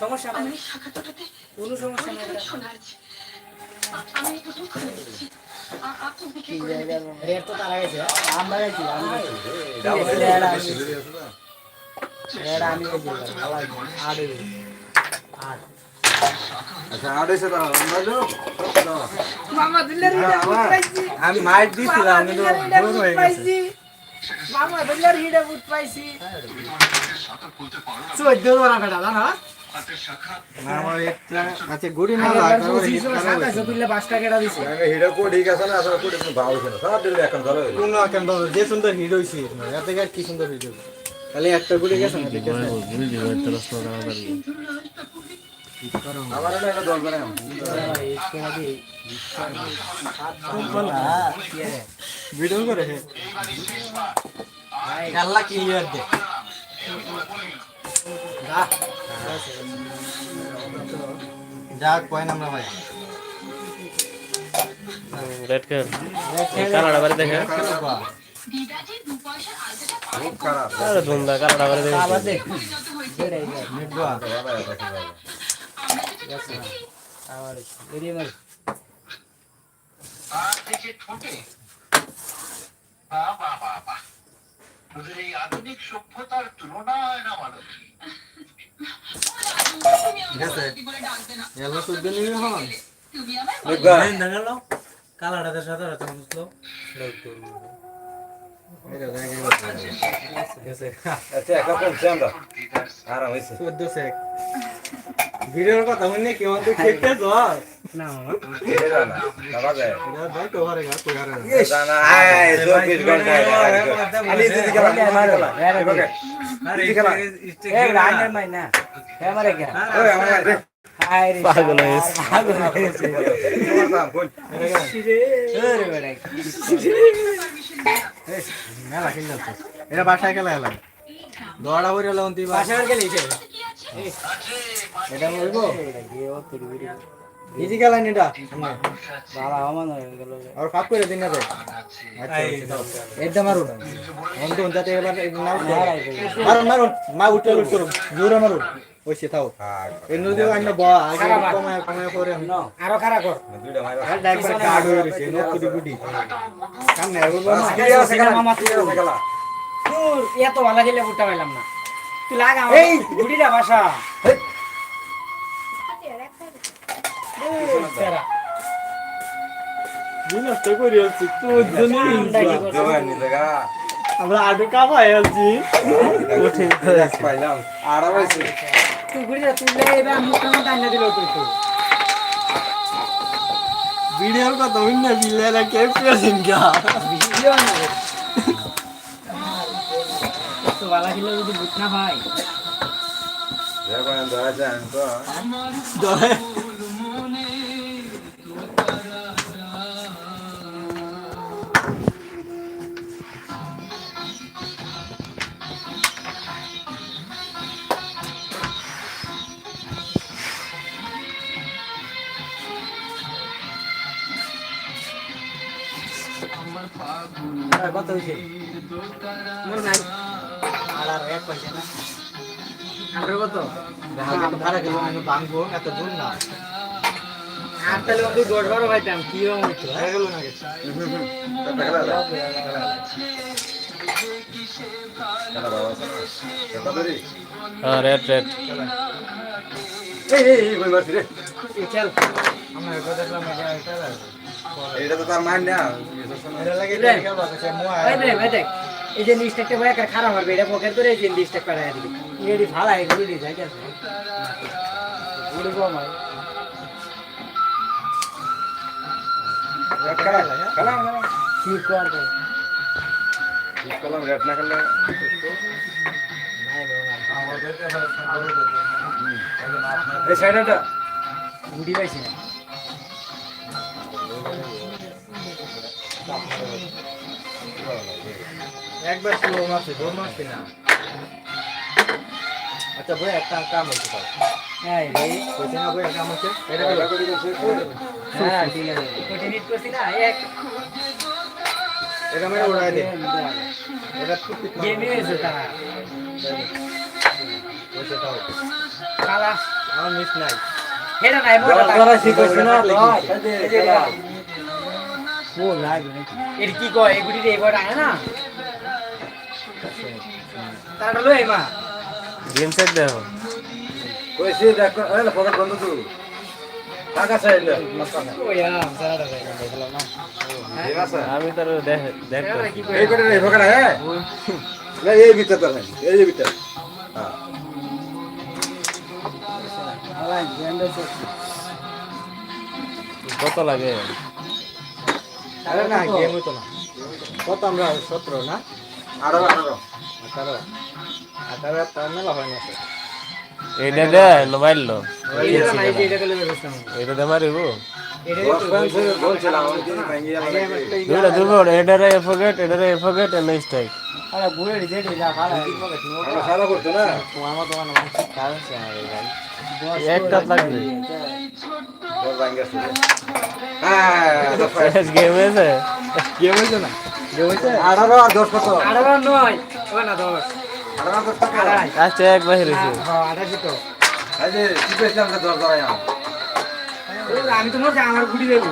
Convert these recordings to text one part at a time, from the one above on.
সমস্যা কোনো সমস্যা নাই আমি কিন্তু হয়ে গেছে। মামা দিল্লার হিডা ফুট পাইছি চোদ্দ ধরা বেটা জানো না, আমার একটা আচ্ছা গুড়ি না আগের বার লাগবে, পঁচিশ হিট করা সাতাশশো হয়েছে। তুললে পাঁচটা কেটা দিছে আমি হিডা আছে না কোড কোনো না এখন ধরো কোনো সুন্দর আর কি সুন্দর ভিডিও করে হে। আল্লাহ কি দে? যাক কয় নাম ভাই? রেড কার কানাডা বাড়ি দেখে দিদাজি দু পয়সার আলতাটা খুব খারাপ আরে ধুমদা কানাডা বাড়ি দেখে। আবার দেখ। যত হয়েছে মিটবা বাবা এটা কি বাবা আমরা যেটা করেছি আবার এরিয়ে মার। থেকে ঠোঁটে তোদের এই আধুনিক সভ্যতার তুলনা হয় না মানব বুঝলো আচ্ছা ভিডিওর কথা শুনে কেউ তো খেতে যাও না মামা এটা না বাবা যায় এটা ভাই তো হারে গা কই হারে জানা আয় 24 ঘণ্টা আলি দিদি খেলা মারো এবারে দিদি খেলা এ রান্নার মাই না এ মারে কে ওই আমার রে হাই রে পাগল মেলা খেলে এটা বাসায় খেলা খেলা দৌড়া করে এলাম তুই বাসা পাশে আর গেলি সে এটা বলব এটা? তুই ইজি খেলা নিটা বাবা আমার হয়ে গেল আর কাপ করে দিন না রে আচ্ছা একদম মারুন। অন্ত যাতে এবার নাও মারুন। মারুন মা উঠে উঠ করুন। জোরে মারুন। ওই সে থাও এর নদী আন্য ব আগে কমায় কমায় করে আরও খারাপ কর। আর ডাইভার কার্ড হয়ে গেছে নো কুদি গুডি কাম না বলব মামা তোর এত ভালো খেলে ফুটটা পাইলাম না। তুই লাগা এই! গুড়িটা বাসা সেরা বিনষ্ট করে আছি তো জন্য দেওয়া নি জায়গা আমরা আডু কামাই আছি পাইলাম আরাম তো ভিডিওর কথা হইনা বিলেরা কে পেছেন গা ভিডিও না। এত ভালো খেলে যদি বুট না ভাই দেখবেন দয়া হয়েছে। মোর নাই আর আর এক পয়সা না। আপনার কত? ভাড়া গেল আমি ভাঙবো এত দূর না। আর তাহলে ওকে দশ বারো খাইতাম কি রকম হইতো হয়ে? গেল না গেছে খেলা খেলা। এই এটা এটা এটা মান এটা যে লিস্টটা ভাই একটা খারাপ হবে এটা পকেট করে এই যে লিস্টটা পাঠাই দিবি। এডি ভালো দিয়ে হয়। কি করবে? কলম রেট না খেললে এই সাইডটা। পাইছি। না একবার স্লো মারছে দৌড় মারছে না। আচ্ছা বই একটা কাম হচ্ছে এই রে কইতে না বই একটা কাম হচ্ছে। দিছে হ্যাঁ ঠিক আছে। কোটি নিট করছি না এক। এটা মেরে উড়াই দে। এটা মার। গেমে এসে তাও। খালা আমার মিস নাই। হেডা নাই মোটা যারা শিখেছে না তো ও লাগবে এর কি কয়? এগুলি রে এবার আয় না। তারা লই মা গেম সেট দেখো। কইছি দেখো এই পকেট বন্ধ তো আমি তো দেখ দেখো এই করে রে হ্যাঁ? এই এই ভিতর তো নাই এই ভিতর। হ্যাঁ। কত লাগে? আরে না গেম হইতো না। কত আমরা সতেরো না? আরও আরও আঠারো আঠারো। একটা মেলা হয় না তো। এইটা দে মোবাইল এটা গেল নাকি। দুইটা দুটো এন্ড আরে বুড়ে না? আমার তোমার নাম কারণ সে আমার ভাই একটা লাগবে। হ্যাঁ গেম গেম না? গেম আর কত? নয়। ও না আচ্ছা এক হ্যাঁ তো। আমি তো মনে আমার? গুড়ি দেবো।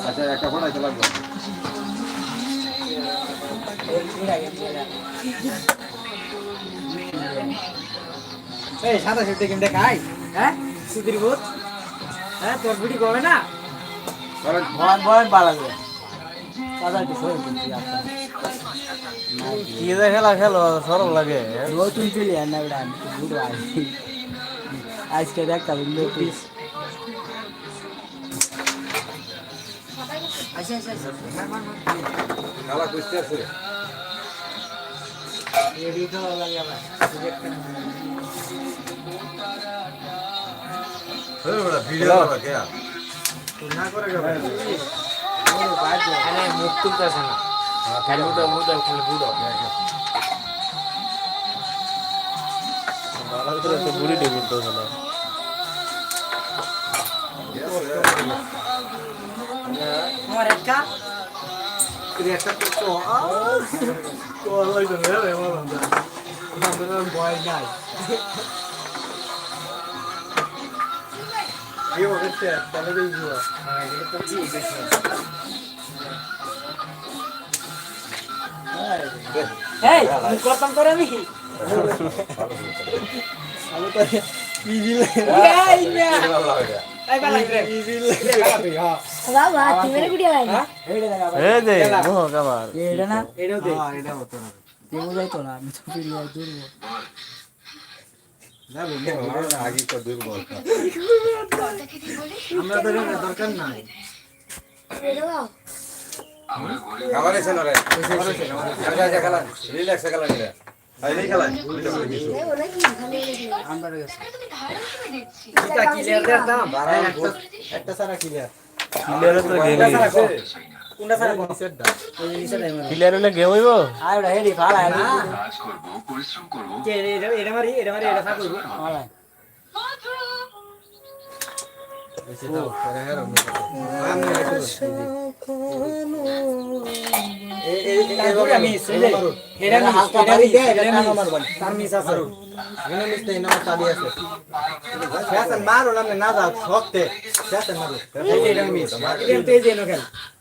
আচ্ছা একটা ফোন আছে লাগবে এই সাদা সেটা গেম খাই হ্যাঁ? সুধীর বোধ হ্যাঁ তোর বুড়ি কবে না? ভয় ভয় বাড়াবে কি যে খেলা খেলো সরম লাগে নতুন চলে আর না ওটা বুড়ো আজকে দেখা নোটিস খেলা বুঝতে আছে ভিডিও করা আরে মুখ তুলতেছে না। খালি মুটা খালি বুড়ো ভালো করে তো বুড়ি টেবিল তো না। তোমার একটা একটা তো তো লাগতো না রে আমার এই করতাম করে আমি আমি তো ইজি এই মিয়া এই বালা রে ইজি হ্যাঁ বাবা তুমি কুড়ি হয়? না এই দে মোহ কাবার এটা না? এটাও দে। হ্যাঁ এটা হতো না। দেবো যাইতো না আমি তো ফিরে দূর যাব আগে তো দুর্বল আমরা তো এটা দরকার নাই। খাবার না রে। খেলা। রিল্যাক্স খেলা নিলে দাম? একটা সারা ক্লিয়ার ক্লিয়ার তো কোনটা সারা কোন সেটটা এই নিচে নাই ক্লিয়ার হলে গেম হইব? আই ওটা হেডি ফালা না কাজ করব পরিশ্রম করব। কে এটা এটা মারি এটা এটা ফালা না মারো শক্তে। মারো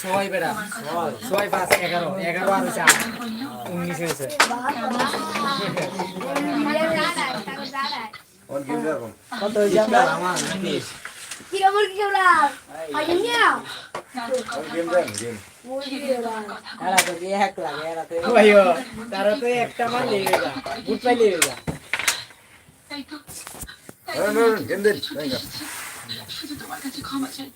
ছয় বেড়া ছয় পাঁচ এগারো এগারো আর হচ্ছে উনিশ হয়েছে। কত হয়েছে আমার উনিশ একটা মাল লিয়ে যা বুট পাই লিয়ে যা তাই তো গেম দেন শুধু তোমার কাছে ক্ষমা চাই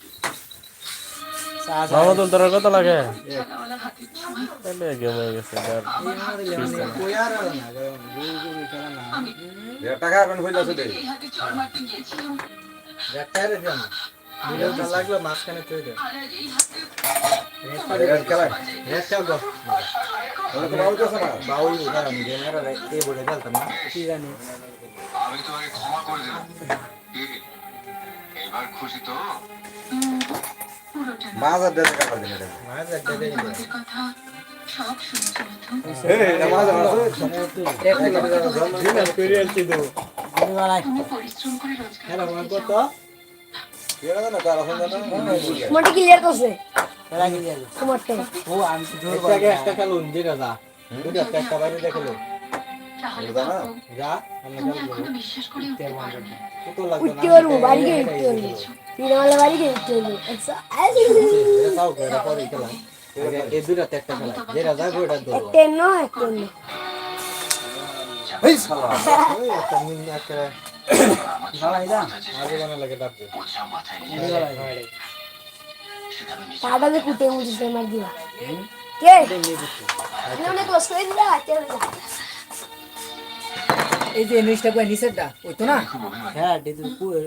মাহমুদুল তোর কত লাগে। তাহলে গেম হয়ে গেছে টাকা হইল আছে দে। লাগল মাঝখানে তুই দে। না? বাউল এই বলে খেলতাম না। কি জানি। আমি তোমাকে ক্ষমা করে দিলাম এবার খুশি তো? মাছ আর দেড় টাকা দিন এটা। মাছ সব শুনেছি আর দিন পরিশ্রম করে রোজগার কত মোটে ক্লিয়ার করছে? ও আমি জোর একটা খেলুন দুটো একটা একটা বাইরে দেখল উঠতে পারব বাড়ি গিয়ে উঠতে পারব। তিনমালা বাড়ি গিয়ে উঠতে পারব। আচ্ছা এই দুটাতে একটা খেলা। যেটা যাবে ওটা একটা নয় একটা নয়। এই শালা। ওই একটা মিন একটা ভালাই দা আগে বানা লাগে ডাকবে বোঝা মাথায় নিয়ে সেটা আমি নিজে পাটাতে কুটে মুছে মার দিবা কে কষ্ট করে দিলা চল যা এই যে জিনিসটা কই নিচেরটা ওই তো না? হ্যাঁ দিদি ওর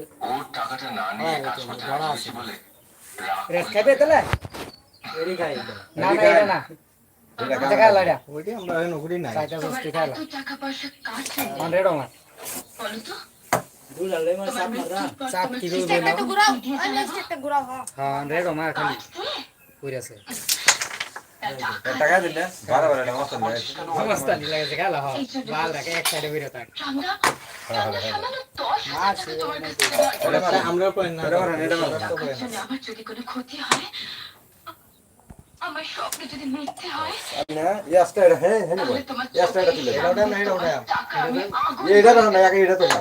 টাকাটা না নিয়ে কাজ করতে পারছি বলে রেড খাবে তাহলে? এরি খাই। না না এটা না। এটা খাইলা এটা ওইটি আমরা এখন ওগুলি নাই। চাইটা সস্তি খাইলা এত টাকা পয়সা কার চাই হান্ড্রেড আমার। বলো তো। দুলালে চাপ কি করে ঘুরাও। হ্যাঁ হ্যাঁ হান্ড্রেড আমার খালি কইরা আছে। টাকা দিন না বারো বারো মাছ না সমস্ত নি লাগে খাইলা হ্যাঁ বাল রাখে এক সাইডে বেরো থাক রামদা আমি সামান্য দশ মাছ হাজার টাকা তোমার কাছ থেকে ধার এটা মারা আমরা কই না এটা মারা এটা মারা টাকার জন্য আমার যদি কোনো ক্ষতি হয় আমার স্বপ্ন যদি মিথ্যে হয় না ইয়াসটা এটা হে হে তাহলে তোমার ইয়াসটা এটা তুলে এটা ওটা না এটা ওটা টাকা আমি আগুন এটা না না এটা তো না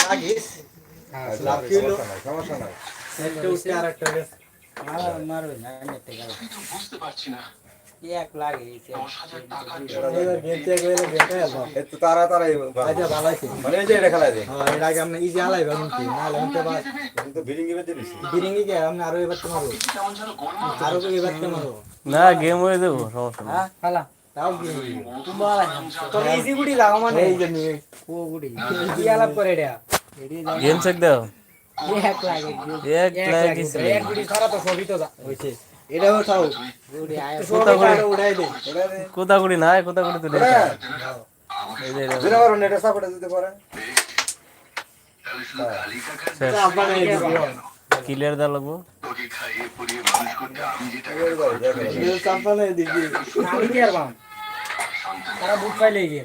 লাগিস হ্যাঁ লাভ কি হলো সমস্যা নাই একটা উঠে আর একটা না বুঝতে পারছি তারাই আচ্ছা মানে হ্যাঁ না গেম হয়ে যাব সমস্যা হ্যাঁ মানে। গেম চেক দাও। এক লাগে এক লাগে এক গুড়ি তো সবই তো হইছে গুড়ি আয় কোথা দে তুলে এই সাপোর্ট দিতে পারে। ক্লিয়ার দেওয়া লাগবো? মানুষ করতে আমি দিবি। আমি কি আর বাম। তারা বুট পাইলে গিয়ে।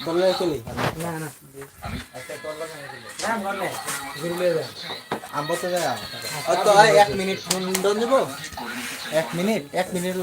চলে চলি না না না। ঘুরলে যা আম্বো তো যায় এক মিনিট দিব? এক মিনিট এক মিনিট